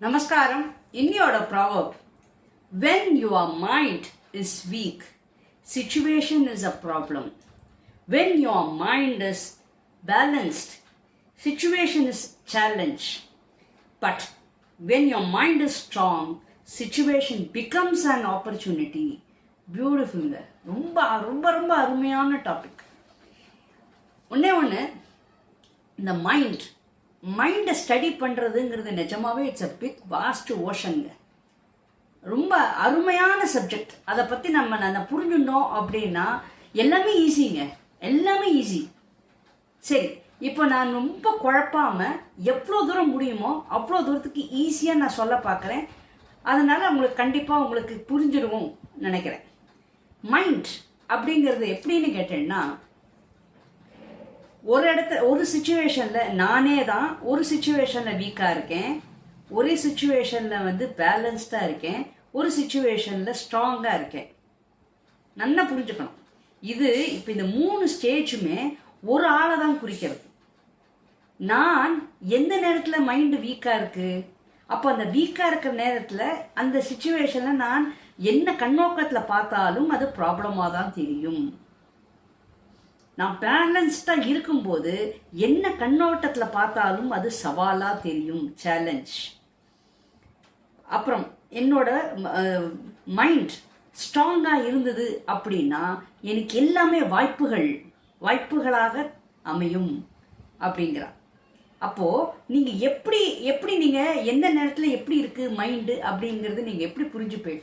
நமஸ்காரம் இன்னியோட proverb when your mind is weak situation is a problem when your mind is balanced situation is challenge but when your mind is strong situation becomes and opportunity பியூட்டிஃபுல்ங்க ரொம்ப ரொம்ப ரொம்ப அருமையான topic ஒன்றே ஒன்று இந்த mind மைண்டை study பண்ணுறதுங்கிறது நிஜமாவே இட்ஸ் அ பிக் வாஸ்ட் ஓஷனுங்க ரொம்ப அருமையான சப்ஜெக்ட் அதை பற்றி நம்ம நான் புரிஞ்சுட்டோம் அப்படின்னா எல்லாமே ஈஸிங்க எல்லாமே ஈஸி சரி இப்போ நான் ரொம்ப குழப்பாமல் எவ்வளோ தூரம் முடியுமோ அவ்வளோ தூரத்துக்கு ஈஸியாக நான் சொல்ல பார்க்குறேன் அதனால் உங்களுக்கு கண்டிப்பாக உங்களுக்கு புரிஞ்சிடுவோம் நினைக்கிறேன். மைண்ட் அப்படிங்கிறது எப்படின்னு கேட்டேன்னா ஒரு இடத்துல ஒரு சுச்சுவேஷனில் நானே தான் ஒரு சுச்சுவேஷனில் வீக்காக இருக்கேன். ஒரே சுச்சுவேஷனில் வந்து பேலன்ஸ்டாக இருக்கேன். ஒரு சுச்சுவேஷனில் ஸ்ட்ராங்காக இருக்கேன். நல்லா புரிஞ்சுக்கணும். இது இப்போ இந்த மூணு ஸ்டேஜுமே ஒரு ஆளை தான் குறிக்கிறது. நான் எந்த நேரத்தில் மைண்டு வீக்காக இருக்குது அப்போ அந்த வீக்காக இருக்கிற நேரத்தில் அந்த சுச்சுவேஷனில் நான் என்ன கண்ணோக்கத்தில் பார்த்தாலும் அது ப்ராப்ளமாக தான் தெரியும். நான் பேலன்ஸ்டாக இருக்கும்போது என்ன கண்ணோட்டத்தில் பார்த்தாலும் அது சவாலாக தெரியும். சேலஞ்ச் அப்புறம் என்னோட மைண்ட் ஸ்ட்ராங்காக இருந்தது அப்படின்னா எனக்கு எல்லாமே வாய்ப்புகள் வாய்ப்புகளாக அமையும் அப்படிங்கிறார் அப்போது நீங்கள் எப்படி எப்படி நீங்கள் எந்த நேரத்தில் எப்படி இருக்குது மைண்டு அப்படிங்கிறது நீங்கள் எப்படி புரிஞ்சுப்பேள்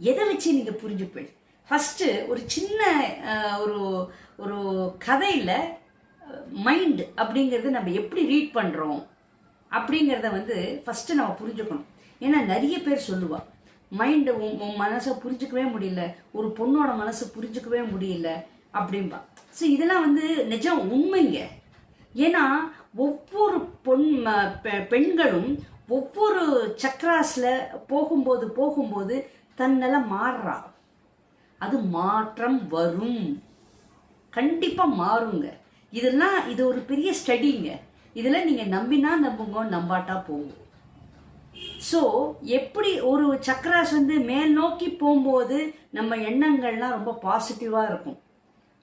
எதை வச்சு நீங்கள் புரிஞ்சுப்பேள் ஃபஸ்ட்டு ஒரு சின்ன ஒரு ஒரு கதையில் மைண்டு அப்படிங்கிறது நம்ம எப்படி ரீட் பண்ணுறோம் அப்படிங்கிறத வந்து ஃபஸ்ட்டு நம்ம புரிஞ்சுக்கணும். ஏன்னா நிறைய பேர் சொல்லுவாள் மைண்டு உன் உன் மனசை புரிஞ்சுக்கவே முடியல ஒரு பொண்ணோட மனசை புரிஞ்சுக்கவே முடியல அப்படின்பா ஸோ இதெல்லாம் வந்து நிஜம் உண்மைங்க. ஏன்னா ஒவ்வொரு பொன் பெ- பெண்களும் ஒவ்வொரு சக்ராஸில் போகும்போது போகும்போது தன்னெல்லாம் மாறுறா. அது மாற்றம் வரும். கண்டிப்பாக மாறுங்க. இதெல்லாம் இது ஒரு பெரிய ஸ்டடிங்க இதில் நீங்கள் நம்பினா நம்புங்க நம்பாட்டா போங்க. ஸோ எப்படி ஒரு சக்கராஸ் வந்து மேல் நோக்கி போகும்போது நம்ம எண்ணங்கள்லாம் ரொம்ப பாசிட்டிவாக இருக்கும்.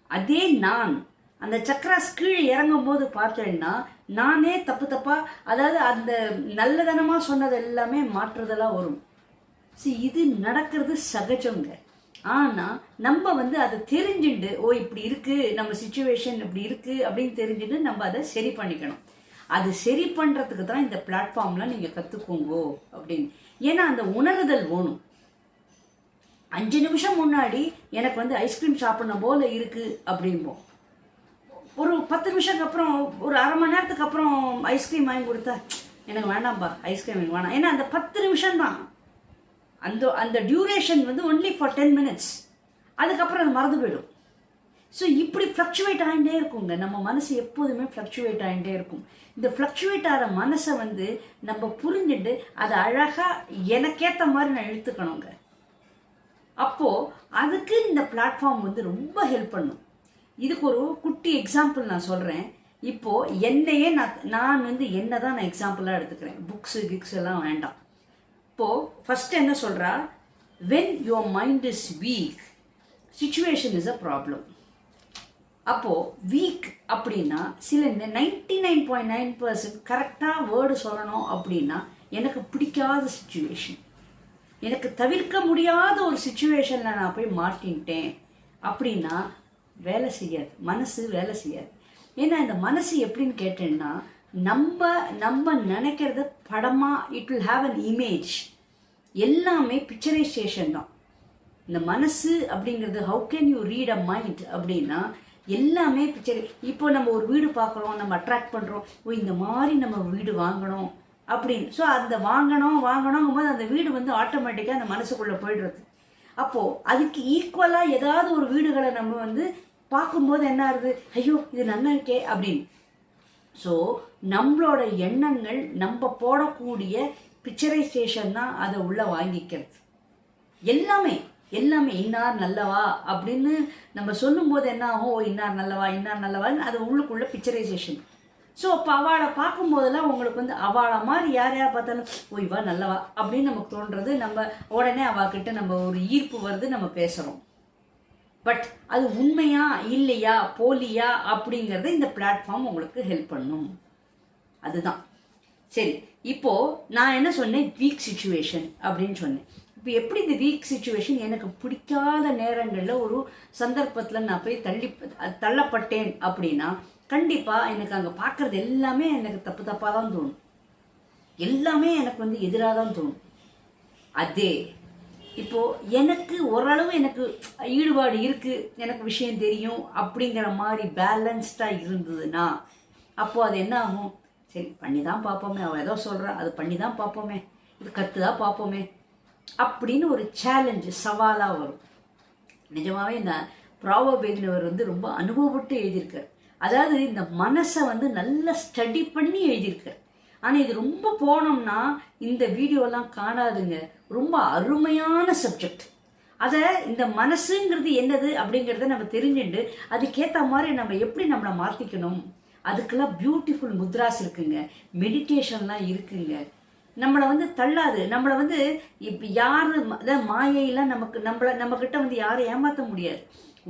அதே நான். அந்த சக்கராஸ் கீழே இறங்கும் போது பார்த்தேன்னா நானே தப்பு தப்பா அதாவது அந்த நல்லதனமாக சொன்னது எல்லாமே மாற்றுதலாக வரும். See இது நடக்கிறது சகஜங்க. ஆனால் நம்ம வந்து அதை தெரிஞ்சுண்டு ஓ இப்படி இருக்கு நம்ம சுச்சுவேஷன் இப்படி இருக்கு அப்படின்னு தெரிஞ்சுட்டு நம்ம அதை சரி பண்ணிக்கணும். அது சரி பண்ணுறதுக்கு தான் இந்த பிளாட்ஃபார்ம்லாம் நீங்கள் கற்றுக்கோங்கோ அப்படின்னு. ஏன்னா அந்த உணர்தல் வேணும். அஞ்சு நிமிஷம் முன்னாடி எனக்கு வந்து ஐஸ்கிரீம் சாப்பிடணும் போல இருக்கு அப்படிம்போம். ஒரு பத்து நிமிஷத்துக்கு அப்புறம் ஒரு அரை மணி நேரத்துக்கு அப்புறம் ஐஸ்கிரீம் வாங்கி கொடுத்தா எனக்கு வேண்டாம்ப்பா ஐஸ்கிரீம் எனக்கு வேணாம். ஏன்னா அந்த பத்து நிமிஷம் தான் அந்த அந்த டியூரேஷன் வந்து ஒன்லி ஃபார் டென் மினிட்ஸ் அதுக்கப்புறம் அது மறந்து போயிடும். ஸோ இப்படி ஃப்ளக்சுவேட் ஆகிட்டே இருக்குங்க. நம்ம மனசு எப்போதுமே ஃப்ளக்சுவேட் ஆகிட்டே இருக்கும். இந்த ஃப்ளக்சுவேட் ஆகிற மனசை வந்து நம்ம புரிஞ்சுட்டு அதை அழகாக எனக்கேற்ற மாதிரி நான் இழுத்துக்கணுங்க அப்போது அதுக்கு இந்த பிளாட்ஃபார்ம் வந்து ரொம்ப ஹெல்ப் பண்ணும். இதுக்கு ஒரு குட்டி எக்ஸாம்பிள் நான் சொல்கிறேன் இப்போது என்னையே நான் நான் வந்து என்ன தான் நான் எக்ஸாம்பிளாக எடுத்துக்கிறேன். புக்ஸு கிக்ஸ் எல்லாம் வேண்டாம். இப்போது ஃபஸ்ட்டு என்ன சொல்கிறா when your mind is weak situation is a problem அப்போது வீக் அப்படின்னா சில ninety nine point nine percent கரெக்டாக வேர்டு சொல்லணும் அப்படின்னா எனக்கு பிடிக்காத சுச்சுவேஷன் எனக்கு தவிர்க்க முடியாத ஒரு சுச்சுவேஷனில் நான் போய் மாட்டின்ட்டேன் அப்படின்னா வேலை செய்யாது. மனசு வேலை செய்யாது. ஏன்னா இந்த மனசு எப்படின்னு கேட்டேன்னா நம்ம நம்ம நினைக்கிறத படமாக it will have an image எல்லாமே பிக்சரைசேஷன் தான். இந்த மனசு அப்படிங்கிறது how can you read a mind அப்படின்னா எல்லாமே பிக்சர் இப்போ நம்ம ஒரு வீடு பார்க்குறோம் நம்ம அட்ராக்ட் பண்ணுறோம் ஓ இந்த மாதிரி நம்ம வீடு வாங்கணும் அப்படின்னு. ஸோ அந்த வாங்கணும் வாங்கணுங்கும் போது அந்த வீடு வந்து ஆட்டோமேட்டிக்காக அந்த மனசுக்குள்ளே போயிடுறது. அப்போது அதுக்கு ஈக்குவலாக ஏதாவது ஒரு வீடுகளை நம்ம வந்து பார்க்கும்போது என்ன ஆகுது? ஐயோ இது நல்லா இருக்கே அப்படின்னு. ஸோ நம்மளோட எண்ணங்கள் நம்ம போடக்கூடிய பிக்சரைசேஷன் தான் அதை உள்ளே வாங்கிக்கிறது. எல்லாமே எல்லாமே இன்னார் நல்லவா அப்படின்னு நம்ம சொல்லும்போது என்ன ஆகும்? இன்னார் நல்லவா இன்னார் நல்லவான்னு அது உள்ளுக்குள்ள பிக்சரைசேஷன் ஸோ அப்போ அவளை பார்க்கும்போதெல்லாம் உங்களுக்கு வந்து அவளை மாதிரி யார் யார் பார்த்தாலும் ஓ இவா நல்லவா அப்படின்னு நமக்கு தோன்றது நம்ம உடனே அவகிட்ட நம்ம ஒரு ஈர்ப்பு வருது நம்ம பேசுகிறோம் பட் அது உண்மையா இல்லையா போலியா அப்படிங்கிறத இந்த பிளாட்ஃபார்ம் உங்களுக்கு ஹெல்ப் பண்ணும். அதுதான். சரி இப்போ நான் என்ன சொன்னேன்? வீக் சுச்சுவேஷன் அப்படின்னு சொன்னேன். இப்போ எப்படி இந்த வீக் சுச்சுவேஷன் எனக்கு பிடிக்காத நேரங்களில் ஒரு சந்தர்ப்பத்தில் நான் போய் தள்ளி தள்ளப்பட்டேன் அப்படின்னா கண்டிப்பாக எனக்கு அங்கே பார்க்குறது எல்லாமே எனக்கு தப்பு தப்பாக தான் தோணும். எல்லாமே எனக்கு வந்து எதிராக தான் தோணும். அதே இப்போ எனக்கு ஓரளவு எனக்கு ஈடுபாடு இருக்கு எனக்கு விஷயம் தெரியும் அப்படிங்கிற மாதிரி பேலன்ஸ்டாக இருந்ததுன்னா அப்போ அது என்ன ஆகும்? சரி பண்ணி தான் பார்ப்போமே. அவன் ஏதோ சொல்கிறா அது பண்ணி தான் பார்ப்போமே. இது கற்று தான் பார்ப்போமே. அப்படின்னு ஒரு சேலஞ்சு சவாலாக வரும். நிஜமாகவே இந்த ப்ராவபேதினவர் வந்து ரொம்ப அனுபவப்பட்டு எழுதியிருக்கார். அதாவது இந்த மனசை வந்து நல்லா ஸ்டடி பண்ணி எழுதியிருக்கார். ஆனால் இது ரொம்ப போனோம்னா இந்த வீடியோலாம் காணாதுங்க. ரொம்ப அருமையான சப்ஜெக்ட் அதை இந்த மனசுங்கிறது என்னது அப்படிங்கிறத நம்ம தெரிஞ்சுட்டு அதுக்கேற்ற மாதிரி நம்ம எப்படி நம்மளை மாற்றிக்கணும் அதுக்கெல்லாம் பியூட்டிஃபுல் முத்ராஸ் இருக்குங்க. மெடிடேஷன்லாம் இருக்குங்க. நம்மளை வந்து தள்ளாது. நம்மளை வந்து இப்போ யார் அதாவது மாயையெல்லாம் நமக்கு நம்மளை நம்மக்கிட்ட வந்து யாரும் ஏமாற்ற முடியாது.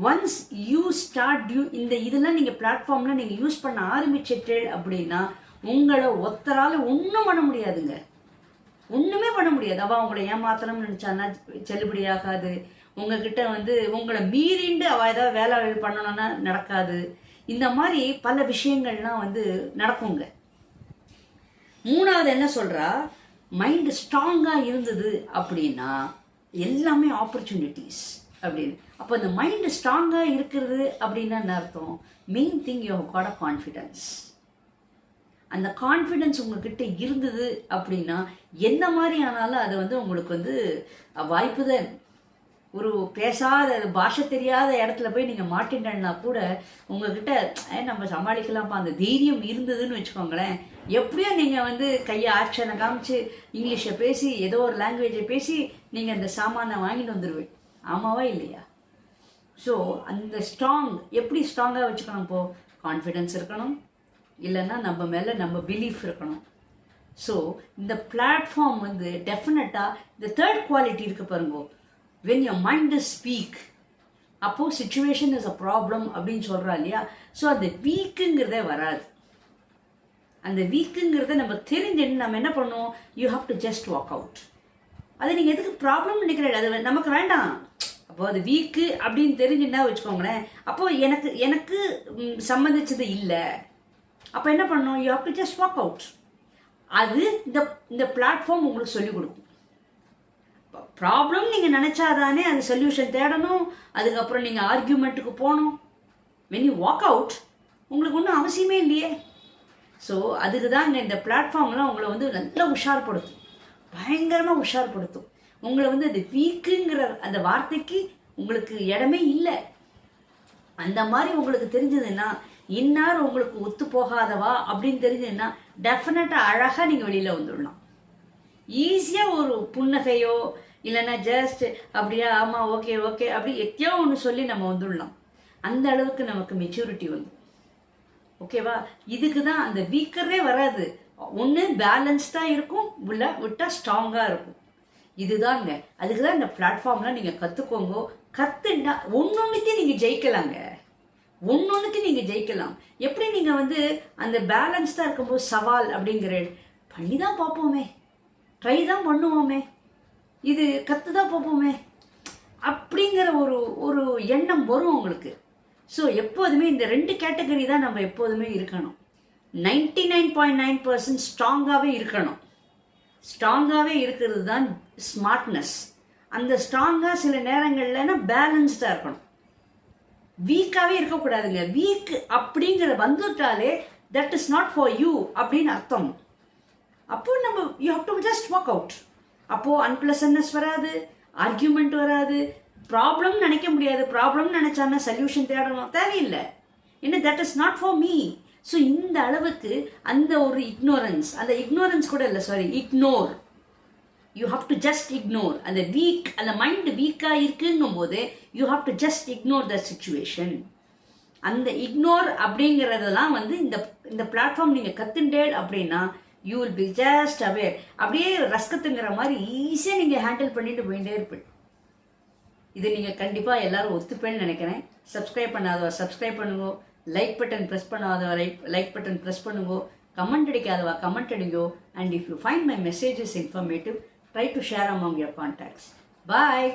ஒன்ஸ் யூ ஸ்டார்ட் யூ இந்த இதெல்லாம் நீங்கள் பிளாட்ஃபார்மில் நீங்கள் யூஸ் பண்ண ஆரம்பிச்சிட்டு அப்படின்னா உங்களை ஒத்தரால் ஒன்றும் பண்ண முடியாதுங்க. ஒன்றுமே பண்ண முடியாது. அவள் உங்களை ஏமாத்தணும்னு நினச்சான்னா செல்லுபடியாகாது உங்ககிட்ட வந்து உங்களை மீறிண்டு அவள் ஏதாவது வேலை பண்ணணும்னா நடக்காது. இந்த மாதிரி பல விஷயங்கள்லாம் வந்து நடக்குங்க. மூணாவது என்ன சொல்கிறா மைண்டு ஸ்ட்ராங்காக இருந்தது அப்படின்னா எல்லாமே ஆப்பர்ச்சுனிட்டிஸ் அப்படின்னு. அப்போ இந்த மைண்டு ஸ்ட்ராங்காக இருக்கிறது அப்படின்னா என்ன அர்த்தம்? Main thing you got a confidence அந்த கான்ஃபிடென்ஸ் உங்ககிட்ட இருந்தது அப்படின்னா என்ன மாதிரி ஆனாலும் அது வந்து உங்களுக்கு வந்து வாய்ப்பு தான். ஒரு பேசாத பாஷை தெரியாத இடத்துல போய் நீங்கள் மாட்டிட்டேன்னா கூட உங்ககிட்ட நம்ம சமாளிக்கலாம்ப்பா அந்த தைரியம் இருந்ததுன்னு வச்சுக்கோங்களேன். எப்படியோ நீங்கள் வந்து கையை ஆக்ஷனை காமிச்சு இங்கிலீஷை பேசி ஏதோ ஒரு லாங்குவேஜை பேசி நீங்கள் அந்த சாமானை வாங்கிட்டு வந்துடுவேன் ஆமாவா இல்லையா? ஸோ அந்த ஸ்ட்ராங் எப்படி ஸ்ட்ராங்காக வச்சுக்கணும் இப்போது கான்ஃபிடென்ஸ் இருக்கணும். இல்லைன்னா நம்ம மேலே நம்ம பிலீஃப் இருக்கணும். ஸோ இந்த பிளாட்ஃபார்ம் வந்து டெஃபினட்டாக இந்த தேர்ட் குவாலிட்டி இருக்குது பாருங்க. When your mind is weak அப்போது சுச்சுவேஷன் இஸ் அ ப்ராப்ளம் அப்படின்னு சொல்கிறா இல்லையா? ஸோ அந்த வீக்குங்கிறதே வராது. அந்த வீக்குங்கிறத நம்ம தெரிஞ்சுன்னு நம்ம என்ன பண்ணுவோம் you have to just walk out அது நீங்கள் எதுக்கு ப்ராப்ளம் நினைக்கிறீங்க அது நமக்கு வேண்டாம். அப்போ அது வீக்கு அப்படின்னு தெரிஞ்சுன்னா வச்சுக்கோங்களேன். அப்போது எனக்கு எனக்கு சம்மந்திச்சது இல்லை. அப்போ என்ன பண்ணணும்? You have to just walk out அது இந்த இந்த பிளாட்ஃபார்ம் உங்களுக்கு சொல்லிக் கொடுக்கும். ப்ராப்ளம் நீங்கள் நினச்சாதானே அது சொல்யூஷன் தேடணும். அதுக்கப்புறம் நீங்கள் ஆர்கியூமெண்ட்டுக்கு போகணும். வென் யூ வாக் அவுட் உங்களுக்கு ஒன்றும் அவசியமே இல்லையே. ஸோ அதுக்கு தாங்க இந்த பிளாட்ஃபார்ம்லாம் உங்களை வந்து நல்லா உஷார்படுத்தும். பயங்கரமாக உஷார்படுத்தும். உங்களை வந்து அது வீக்குங்கிற அந்த வார்த்தைக்கு உங்களுக்கு இடமே இல்லை. அந்த மாதிரி உங்களுக்கு தெரிஞ்சதுன்னா இன்னார் உங்களுக்கு ஒத்து போகாதவா அப்படின்னு தெரிஞ்சதுன்னா டெஃபினட்டாக அழகாக நீங்கள் வெளியில் வந்துடலாம். ஈஸியாக ஒரு புன்னகையோ இல்லைன்னா ஜஸ்ட் அப்படியா ஆமாம் ஓகே ஓகே அப்படி எத்தையோ ஒன்று சொல்லி நம்ம வந்துடலாம். அந்த அளவுக்கு நமக்கு மெச்சூரிட்டி வந்து ஓகேவா இதுக்கு தான் அந்த வீக்கரே வராது. ஒன்று பேலன்ஸ்டாக இருக்கும் உள்ள விட்டால் ஸ்ட்ராங்காக இருக்கும். இதுதாங்க. அதுக்கு தான் இந்த பிளாட்ஃபார்ம்லாம் நீங்கள் கற்றுக்கோங்க கற்றுண்டா ஒன்னொன்றுத்தையும் நீங்கள் ஜெயிக்கலாங்க. ஒன்னொன்றுத்தையும் நீங்கள் ஜெயிக்கலாம். எப்படி நீங்கள் வந்து அந்த பேலன்ஸ்டாக இருக்கும்போது சவால் அப்படிங்கிற பண்ணி தான் பார்ப்போமே. ட்ரை தான் பண்ணுவோமே. இது கற்று தான் பார்ப்போமே. அப்படிங்கிற ஒரு ஒரு எண்ணம் வரும் உங்களுக்கு. ஸோ எப்போதுமே இந்த ரெண்டு கேட்டகரி தான் நம்ம எப்போதுமே இருக்கணும். Ninety nine point nine percent ஸ்ட்ராங்காகவே இருக்கணும். ஸ்ட்ராங்காகவே இருக்கிறது தான் ஸ்மார்ட்னஸ் அந்த ஸ்ட்ராங்காக சில நேரங்கள்லனா பேலன்ஸ்டாக இருக்கணும். வீக்காகவே இருக்கக்கூடாதுங்க. வீக் அப்படிங்கிற வந்துட்டாலே that is not for you அப்படின்னு அர்த்தம். அப்போ நம்ம you have to just work out அப்போது அன்பிளசன்னஸ் வராது ஆர்கியூமெண்ட் வராது ப்ராப்ளம் நினைக்க முடியாது. ப்ராப்ளம் நினைச்சான்னா சொல்யூஷன் தேடணும். தேவையில்லை. என்ன that is not for me so இந்த அளவுக்கு அந்த ஒரு இக்னோரன்ஸ் அந்த இக்னோரன்ஸ் கூட இல்லை sorry ignore you have to just ignore அந்த வீக் அந்த மைண்ட் வீக்காக இருக்குன்னும் போது you have to just ignore the situation அந்த இக்னோர் அப்படிங்கிறதெல்லாம் வந்து இந்த இந்த பிளாட்ஃபார்ம் நீங்கள் கத்துண்டேள் அப்படின்னா you will be just aware அப்படியே ரஸ்கத்துங்கிற மாதிரி ஈஸியாக நீங்கள் ஹேண்டில் பண்ணிட்டு போயிட்டே இருப்பீங்க. இது நீங்கள் கண்டிப்பாக எல்லாரும் ஒத்துப்பேன்னு நினைக்கிறேன். சப்ஸ்கிரைப் பண்ணாதவ சப்ஸ்கிரைப் பண்ணுங்க. லைக் பட்டன் ப்ரெஸ் பண்ணாதவ லைக் லைக் பட்டன் ப்ரெஸ் பண்ணுங்க. கமெண்ட் அடிக்காதவா comment அடிங்கோ. And if you find my messages informative try to share among your contacts bye